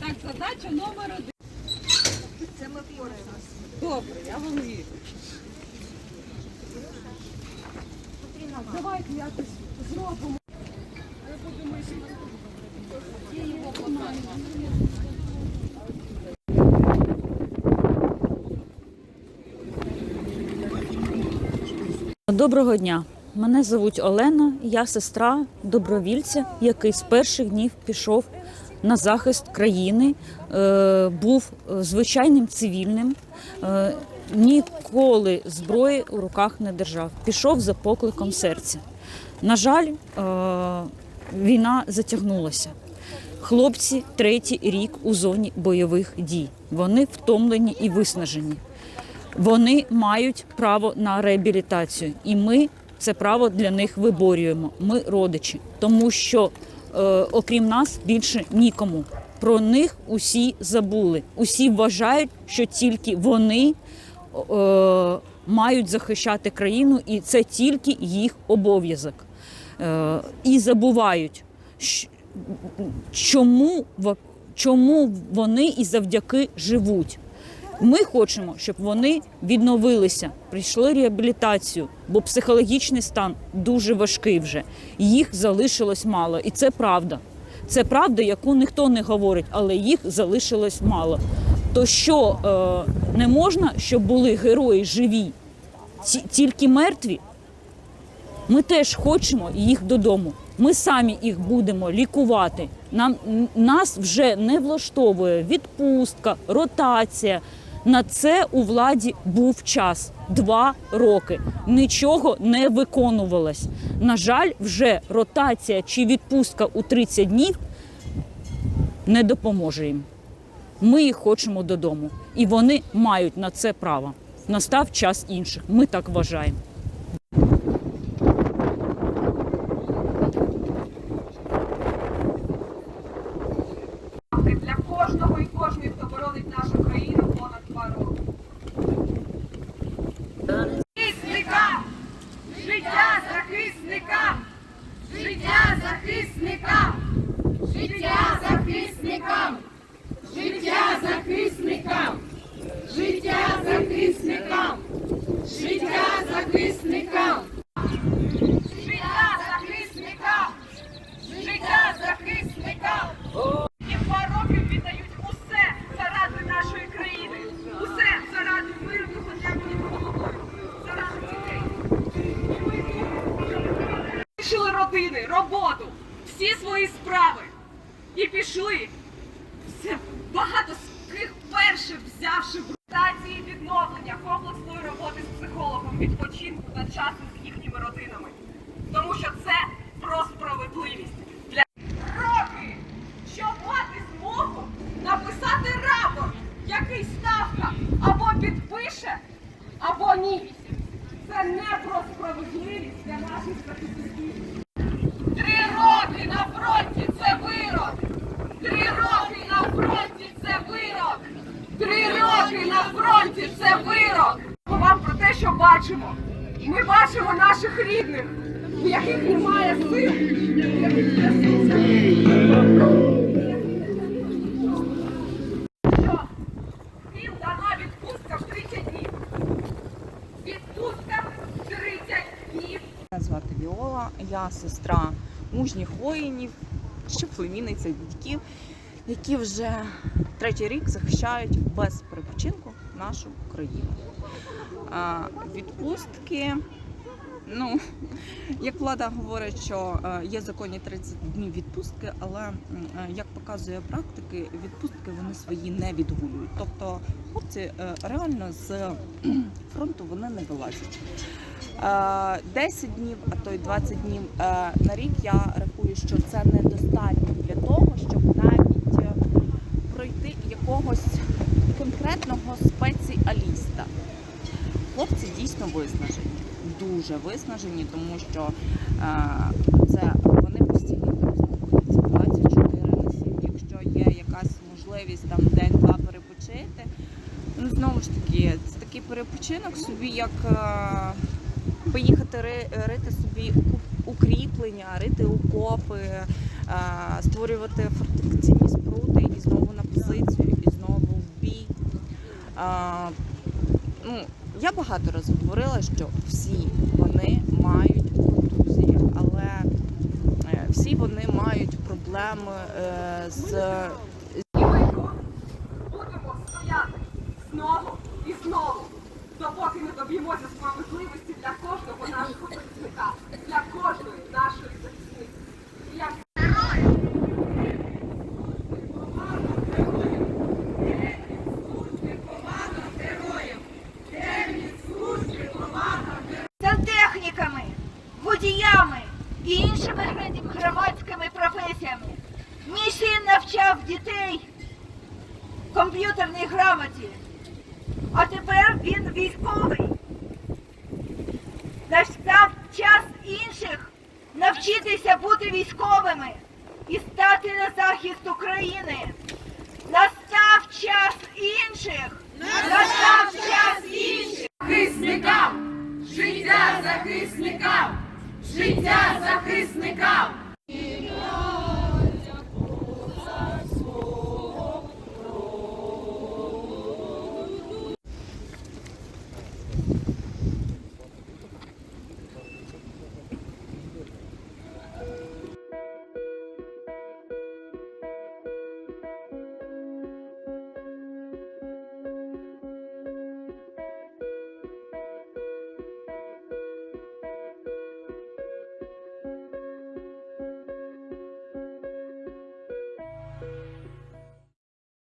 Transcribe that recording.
Так, задача номер один. Це ми впораємося. Добре, я вам вірю. Давайте якось зробимо. Доброго дня. Мене звуть Олена, я сестра добровільця, який з перших днів пішов на захист країни, е, був звичайним цивільним, е, ніколи зброї у руках не держав. Пішов за покликом серця. На жаль, е, війна затягнулася. Хлопці третій рік у зоні бойових дій. Вони втомлені і виснажені. Вони мають право на реабілітацію, і ми це право для них виборюємо. Ми родичі, тому що е, окрім нас більше нікому. Про них усі забули. Усі вважають, що тільки вони е, мають захищати країну, і це тільки їх обов'язок. Е, і забувають, чому, чому вони і завдяки живуть. Ми хочемо, щоб вони відновилися, прийшли реабілітацію, бо психологічний стан дуже важкий вже. Їх залишилось мало, і це правда. Це правда, яку ніхто не говорить, але їх залишилось мало. То що е, не можна, щоб були герої живі, ті- тільки мертві? Ми теж хочемо їх додому. Ми самі їх будемо лікувати. Нам нас вже не влаштовує відпустка, ротація. На це у владі був час два роки. Нічого не виконувалось. На жаль, вже ротація чи відпустка у 30 днів не допоможе їм. Ми їх хочемо додому, і вони мають на це право. Настав час інших. Ми так вважаємо. Лишили родини, роботу, всі свої справи і пішли. Все багато з них перших взявши в ротації відновлення комплексної роботи з психологом, відпочинку та часу з їхніми родинами. Тому що це про справедливість для роки, щоб мати змогу написати рапорт, який ставка або підпише, або ні. Це не про справедливість для наших захисників. Три роки на фронті це вирок. Три роки на фронті це вирок. Три роки на фронті це вирок. Вам про те, що бачимо. Ми бачимо наших рідних, у яких немає сил, яких трясуться. Що їм дана відпустка в 30 днів. Відпустка в 30 днів. Мене я сестра мужніх воїнів, ще племінниця дядьків, які вже третій рік захищають без перепочинку нашу країну. Відпустки, ну, як влада говорить, що е, є законні 30 днів відпустки, але е, як показує практики, відпустки вони свої не відгулюють. Тобто хлопці е, реально з фронту вони не вилазять. Е, 10 днів, а то й 20 днів е, на рік я рахую, що це недостатньо для того, щоб навіть е, пройти якогось конкретного спеціаліста. Хлопці дійсно виснажені, дуже виснажені, тому що е, це вони постійно знаходяться 24 на 7. Якщо є якась можливість там день-два перепочити, ну знову ж таки, це такий перепочинок собі, як. Поїхати рити собі укріплення. рити окопи, е, створювати фортифікаційні споруди і знову на позицію, і знову в бій. Ну, я багато разів говорила, що всі вони мають контузії, але е, всі вони мають проблеми е, з навчав дітей комп'ютерній грамоті, а тепер він військовий. Настав час інших навчитися бути військовими і стати на захист України. Настав час інших. Настав час інших. захисникам! Життя захисникам! Життя захисникам!